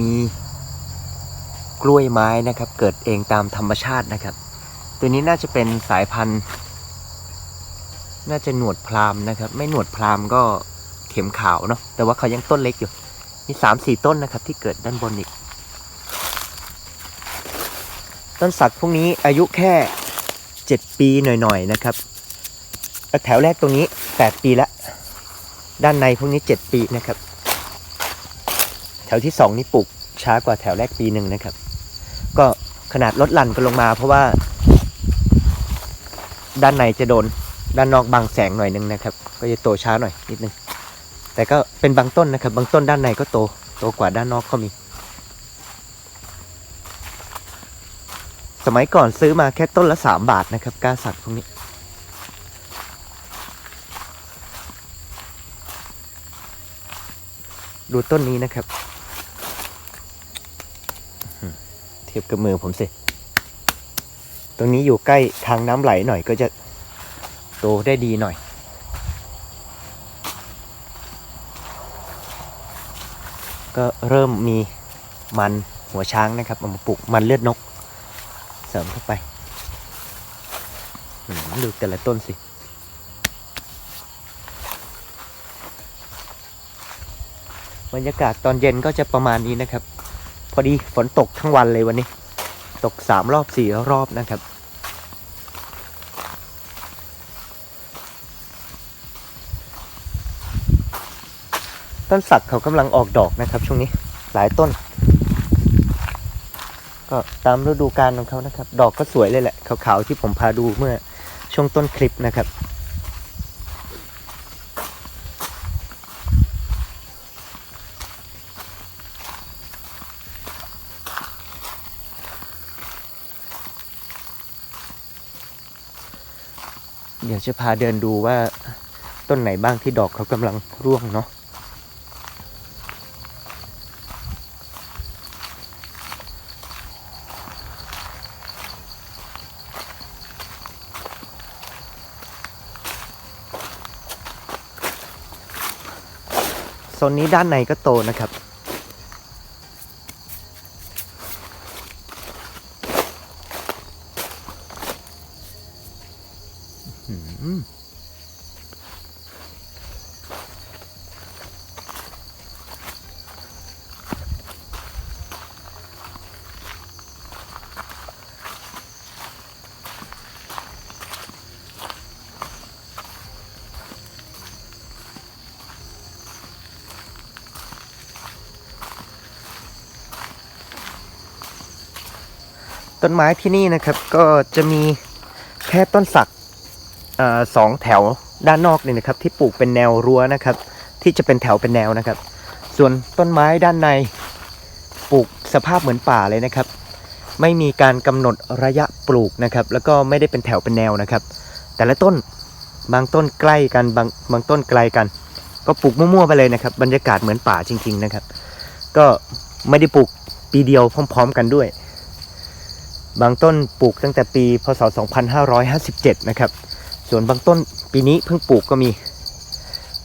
มีกล้วยไม้นะครับ เกิดเองตามธรรมชาตินะครับ ตัวนี้น่าจะเป็นสายพันธุ์ น่าจะหนวดพรามนะครับ ไม่หนวดพรามก็เข็มขาวเนาะแต่ว่าเขายังต้นเล็กอยู่ มีสามสี่ต้นนะครับ ที่เกิดด้านบนอีก ต้นสักพวกนี้อายุแค่เจ็ดปีหน่อยๆนะครับแล้วแถวแรกตรงนี้แปดปีละด้านในพวกนี้เจ็ดปีนะครับ แถวที่สองนี่ปลูกช้ากว่าแถวแรกปีหนึ่งนะครับ ก็ขนาดลดหลั่นกันลงมาเพราะว่า ด้านในจะโดนด้านนอกบังแสงหน่อยนึงนะครับ ก็จะโตช้าหน่อยนิดนึง แต่ก็เป็นบางต้นนะครับ บางต้นด้านในก็โตโตกว่าด้านนอกก็มี สมัยก่อนซื้อมาแค่ต้นละสามบาทนะครับก้าสักพวกนี้ดูต้นนี้นะครับอื้อหือเทียบกับมือผมสิ ตรงนี้อยู่ใกล้ทางน้ำไหลหน่อยก็จะโตได้ดีหน่อย ก็เริ่มมีมันหัวช้างนะครับเอามาปลูกมันเลือดนก เสริมเข้าไปดูแต่ละต้นสิ บรรยากาศตอนเย็นก็จะประมาณนี้นะครับ พอดีฝนตกทั้งวันเลยวันนี้ ตกสามรอบสี่รอบนะครับ ต้นสักเขากำลังออกดอกนะครับ ช่วงนี้หลายต้น ก็ตามฤดูกาลของเขานะครับ ดอกก็สวยเลยแหละขาวๆที่ผมพาดูเมื่อช่วงต้นคลิปนะครับ เดี๋ยวจะพาเดินดูว่าต้นไหนบ้างที่ดอกเขากำลังร่วงเนาะโซนนี้ด้านในก็โตนะครับ ต้นไม้ที่นี่นะครับก็จะมีแค่ต้นสักอสองแถวด้านนอกเนี่ยนะครับ ที่ปลูกเป็นแนวรั้วนะครับ ที่จะเป็นแถวเป็นแนวนะครับ ส่วนต้นไม้ด้านในปลูกสภาพเหมือนป่าเลยนะครับ ไม่มีการกำหนดระยะปลูกนะครับ แล้วก็ไม่ได้เป็นแถวเป็นแนวนะครับ แต่ละต้นบางต้นใกล้กันบางบางต้นไกลกัน ก็ปลูกมั่วๆไปเลยนะครับ บรรยากาศเหมือนป่าจริง ๆนะครับ ก็ไม่ได้ปลูกปีเดียวพร้อม ๆ กันด้วย บางต้นปลูกตั้งแต่ปีพศ 2557 นะครับ ส่วนบางต้นปีนี้เพิ่งปลูกก็มี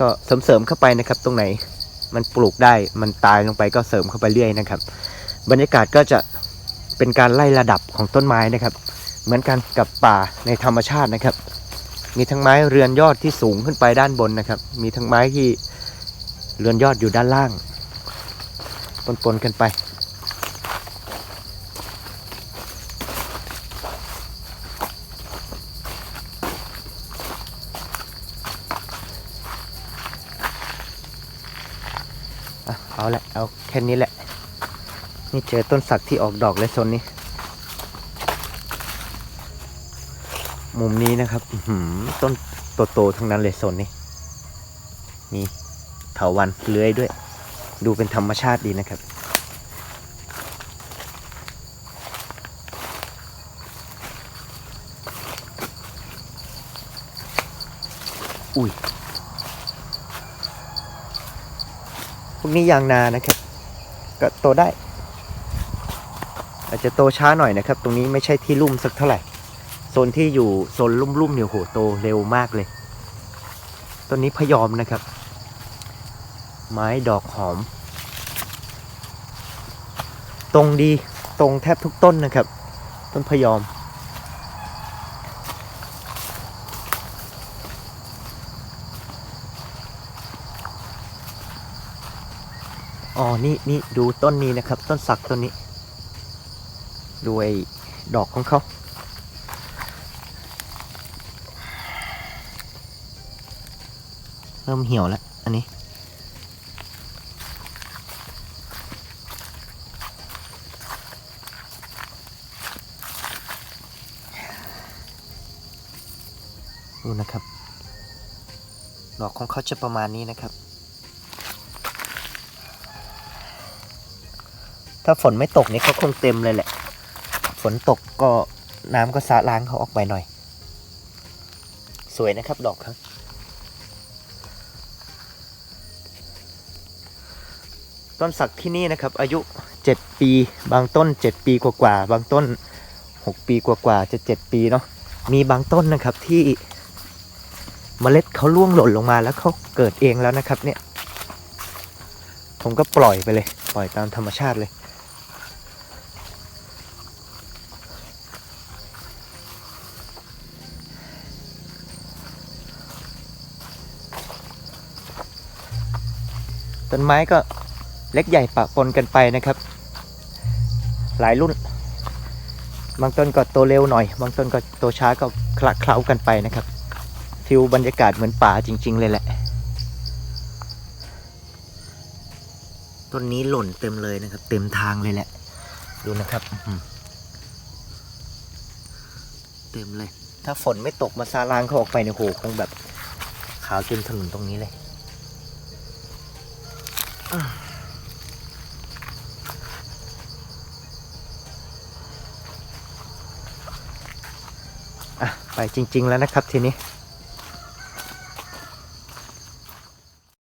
ก็เสริมๆเข้าไปนะครับ ตรงไหนมันปลูกได้มันตายลงไปก็เสริมเข้าไปเรื่อยนะครับ บรรยากาศก็จะเป็นการไล่ระดับของต้นไม้นะครับ เหมือนกันกับป่าในธรรมชาตินะครับ มีทั้งไม้เรือนยอดที่สูงขึ้นไปด้านบนนะครับ มีทั้งไม้ที่เรือนยอดอยู่ด้านล่างปนๆกันไป เอาละเอาแค่นี้แหละ นี่เจอต้นสักที่ออกดอกเลยโซนนี้ มุมนี้นะครับหือต้นโตๆทั้งนั้นเลยโซนนี้มีเถาวันเลื้อยด้วย ดูเป็นธรรมชาติดีนะครับอุ้ย วกนี้ยางนานะครับ ก็โตได้ อาจจะโตช้าหน่อยนะครับ ตรงนี้ไม่ใช่ที่ลุ่มสักเท่าไหร่โซนที่อยู่โซนลุ่มๆเนี่ยโหโตเร็วมากเลยต้นนี้พยอมนะครับ ไม้ดอกหอม ตรงดีตรงแทบทุกต้นนะครับ ต้นพยอม อ๋อ นี่นี่ดูต้นนี้นะครับ ต้นสักต้นนี้ ดูไอ้ดอกของเขา เริ่มเหี่ยวแล้ว อันนี้ ดูนะครับ ดอกของเขาจะประมาณนี้นะครับ ถ้าฝนไม่ตกนี่เขาคงเต็มเลยแหละ ฝนตกก็น้ำก็สาล้างเขาออกไปหน่อย สวยนะครับดอกครับ ต้นสักที่นี่นะครับ อายุ 7 ปี บางต้น 7 ปีกว่าๆบางต้น 6 ปีกว่าๆจะ 7 ปีเนาะมีบางต้นนะครับที่เมล็ดเขาล่วงหล่นลงมาแล้วเขาเกิดเองแล้วนะครับเนี่ย ผมก็ปล่อยไปเลย ปล่อยตามธรรมชาติเลย ต้นไม้ก็เล็กใหญ่ปะปนกันไปนะครับ หลายรุ่น บางต้นก็โตเร็วหน่อย บางต้นก็โตช้าก็คละเคล้ากันไปนะครับฟิลบรรยากาศเหมือนป่าจริง ๆ เลยแหละ ต้นนี้หล่นเต็มเลยนะครับ เต็มทางเลยแหละ ดูนะครับเต็มเลย ถ้าฝนไม่ตกมาซาลางเขาออกไปเนี่ยโหคงแบบขาวเต็มถนนตรงนี้เลย ไปจริง ๆ แล้วนะครับทีนี้